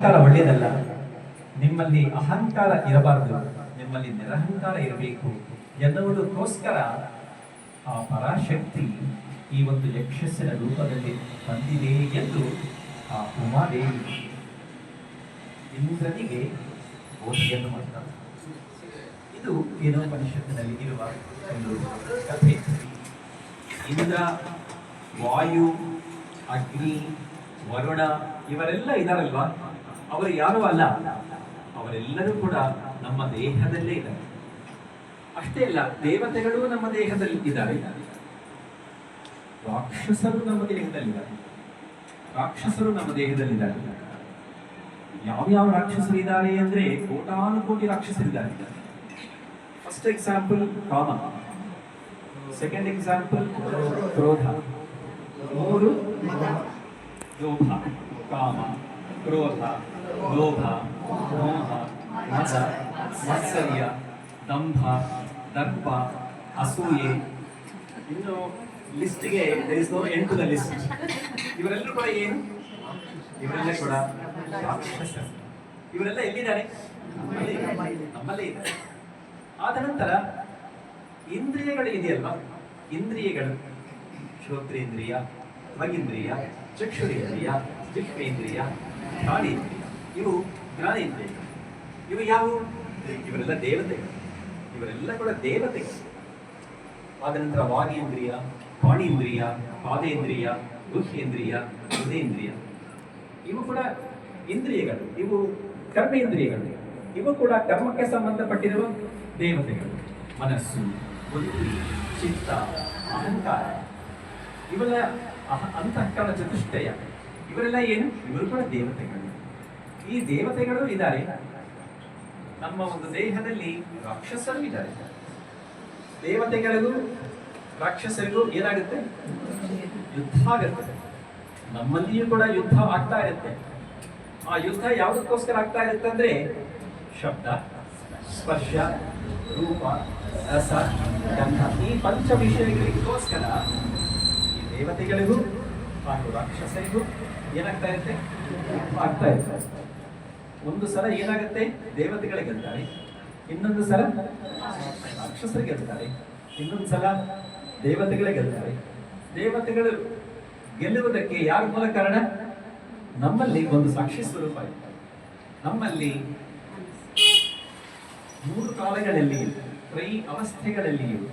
ಅಹಂಕಾರ ಒಳ್ಳೆಯದಲ್ಲ. ನಿಮ್ಮಲ್ಲಿ ಅಹಂಕಾರ ಇರಬಾರದು. ನಿಮ್ಮಲ್ಲಿ ನಿರಹಂಕಾರ ಇರಬೇಕು. ಎನ್ನುವುದಕ್ಕೋಸ್ಕರ ಆ ಪರಾಶಕ್ತಿ ಈ ಒಂದು ಯಕ್ಷಸ್ಸಿನ ರೂಪದಲ್ಲಿ ಬಂದಿದೆ ಎಂದು ಆ ಉಮಾದೇವಿ ಇಂದ್ರನಿಗೆ ಬೋಧಿಯನ್ನು ಮಾಡ್ತಾರೆ ಇದು ಕೇನೋಪನಿಷತ್ತಿನಲ್ಲಿ ಇರುವ ಒಂದು ಕಥೆ. ಇಂದ್ರ, ವಾಯು, ಅಗ್ನಿ, ವರುಣ ಇವರೆಲ್ಲ ಇದಾರಲ್ವಾ? ಅವರು ಯಾರೂ ಅಲ್ಲ. ಅವರೆಲ್ಲರೂ ಕೂಡ ನಮ್ಮ ದೇಹದಲ್ಲೇ ಇದ್ದಾರೆ. ಅಷ್ಟೇ ಅಲ್ಲ, ದೇವತೆಗಳು ನಮ್ಮ ದೇಹದಲ್ಲಿ ಇದ್ದಾರೆ. ರಾಕ್ಷಸರು ನಮ್ಮ ದೇಹದಲ್ಲಿದ್ದಾರೆ ರಾಕ್ಷಸರು ನಮ್ಮ ದೇಹದಲ್ಲಿದ್ದಾರೆ ಯಾವ್ಯಾವ ರಾಕ್ಷಸರು ಇದ್ದಾರೆ ಅಂದ್ರೆ ಕೋಟಾನು ಕೋಟಿ ರಾಕ್ಷಸರಿದ್ದಾರೆ. ಫಸ್ಟ್ ಎಕ್ಸಾಂಪಲ್ ಕಾಮ. ಸೆಕೆಂಡ್ ಎಕ್ಸಾಂಪಲ್ ಕ್ರೋಧ. ಮೂರು ಲೋಭ ಕಾಮ, ಕ್ರೋಧ. ಲೋಭ ಮೋಹ ಮದ ಮಾತ್ಸರ್ಯ, ದಂಭ, ದರ್ಪ, ಅಸೂಯೆ. ಇನ್ನು ಲಿಸ್ಟ್ಗೆ is no end to the list ಇವರೆಲ್ಲರೂ ಕೂಡ ಏನು? ಇವರೆಲ್ಲ ಕೂಡ ಇವರೆಲ್ಲ ಎಲ್ಲಿದ್ದಾರೆ? ನಮ್ಮಲ್ಲೇ ಇದ್ದಾರೆ. ಆದ ನಂತರ ಇಂದ್ರಿಯಗಳು ಇದೆಯಲ್ವಾ? ಇಂದ್ರಿಯಗಳು. ಶ್ರೋತ್ರೇಂದ್ರಿಯ, ತ್ವಗಿಂದ್ರಿಯ, ಚಕ್ಷುರೇಂದ್ರಿಯ ಜಿಹ್ವೇಂದ್ರಿಯ ಘ್ರಾಣೇಂದ್ರಿಯ ಇವು ಜ್ಞಾನೇಂದ್ರಿಯ ಇವು ಯಾವುವು ಇವರೆಲ್ಲ ದೇವತೆಗಳು. ಇವರೆಲ್ಲ ಕೂಡ ದೇವತೆಗಳು. ಆದ ನಂತರ ವಾಗೇಂದ್ರಿಯ, ಪಾಣೀಂದ್ರಿಯ, ಪಾದೇಂದ್ರಿಯ, ಗುಹ್ಯೇಂದ್ರಿಯ, ಹೃದಯೇಂದ್ರಿಯ. ಇವು ಕೂಡ ಇಂದ್ರಿಯಗಳು. ಇವು ಕರ್ಮೇಂದ್ರಿಯಗಳು. ಇವು ಕೂಡ ಕರ್ಮಕ್ಕೆ ಸಂಬಂಧಪಟ್ಟಿರುವ ದೇವತೆಗಳು. ಮನಸ್ಸು, ಬುದ್ಧಿ, ಚಿತ್ತ, ಅಹಂಕಾರ. ಇವೆಲ್ಲ ಅಂತಃಕರಣ ಚತುಷ್ಟಯ. ಇವರೆಲ್ಲ ಏನು? ಇವರು ಕೂಡ ದೇವತೆಗಳು. ಈ ದೇವತೆಗಳು ಇದ್ದಾರೆ. ನಮ್ಮ ಒಂದು ದೇಹದಲ್ಲಿ ರಾಕ್ಷಸರು ಇದ್ದಾರೆ. ದೇವತೆಗಳಿಗೂ ರಾಕ್ಷಸರಿಗೂ ಏನಾಗುತ್ತೆ? ಯುದ್ಧ ಆಗುತ್ತೆ. ನಮ್ಮಲ್ಲಿಯೂ ಕೂಡ ಯುದ್ಧ ಆಗ್ತಾ ಇರುತ್ತೆ. ಆ ಯುದ್ಧ ಯಾವುದಕ್ಕೋಸ್ಕರ ಆಗ್ತಾ ಇರುತ್ತೆ ಅಂದ್ರೆ ಶಬ್ದ ಸ್ಪರ್ಶ ರೂಪ ರಸ ಗಂಧ. ಈ ಪಂಚ ವಿಷಯಗಳಿಗೋಸ್ಕರ ಈ ದೇವತೆಗಳಿಗೂ ಹಾಗೂ ರಾಕ್ಷಸರಿಗೂ ಏನಾಗ್ತಾ ಇರುತ್ತೆ? ಆಗ್ತಾ ಇರುತ್ತೆ. ಒಂದು ಸಲ ಏನಾಗುತ್ತೆ? ದೇವತೆಗಳ ಗೆಲ್ತಾರೆ. ಇನ್ನೊಂದು ಸಲ ರಾಕ್ಷಸರು ಗೆಲ್ತಾರೆ. ಇನ್ನೊಂದು ಸಲ ದೇವತೆಗಳೇ ಗೆಲ್ತಾರೆ. ದೇವತೆಗಳು ಗೆಲ್ಲುವುದಕ್ಕೆ ಯಾರ ಮೂಲ ಕಾರಣ? ನಮ್ಮಲ್ಲಿ ಒಂದು ಸಾಕ್ಷಿ ಸ್ವರೂಪ ಇದೆ. ನಮ್ಮಲ್ಲಿ ಮೂರು ಕಾಲಗಳಲ್ಲಿ, ತ್ರೈ ಅವಸ್ಥೆಗಳಲ್ಲಿಯೂ,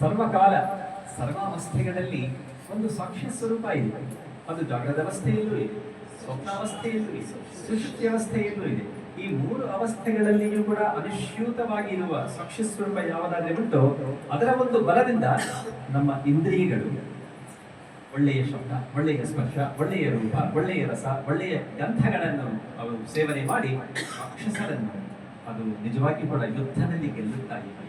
ಸರ್ವಕಾಲ ಸರ್ವಾವಸ್ಥೆಗಳಲ್ಲಿ ಒಂದು ಸಾಕ್ಷಿ ಸ್ವರೂಪ ಇದೆ. ಅದು ಜಾಗ್ರದ ಅವಸ್ಥೆಯಲ್ಲೂ ಇದೆ. ಸ್ವಪ್ನಾವಸ್ಥೆಯಲ್ಲೂ ಇದೆ. ಸುಷುಪ್ತಿ ಅವಸ್ಥೆಯಲ್ಲೂ ಇದೆ. ಈ ಮೂರು ಅವಸ್ಥೆಗಳಲ್ಲಿಯೂ ಕೂಡ ಅನುಶ್ಯೂತವಾಗಿ ಇರುವ ಸಾಕ್ಷಿ ಸ್ವರೂಪ ಯಾವುದಾದ್ರೆ ಉಂಟೋ, ಅದರ ಒಂದು ಬಲದಿಂದ ನಮ್ಮ ಇಂದ್ರಿಯಗಳು, ಒಳ್ಳೆಯ ಶಬ್ದ, ಒಳ್ಳೆಯ ಸ್ಪರ್ಶ, ಒಳ್ಳೆಯ ರೂಪ, ಒಳ್ಳೆಯ ರಸ, ಒಳ್ಳೆಯ ಗ್ರಂಥಗಳನ್ನು ಅವರು ಸೇವನೆ ಮಾಡಿ, ರಾಕ್ಷಸರನ್ನು ಅದು ನಿಜವಾಗಿ ಕೂಡ ಯುದ್ಧದಲ್ಲಿ ಗೆಲ್ಲುತ್ತಾ ಇವೆ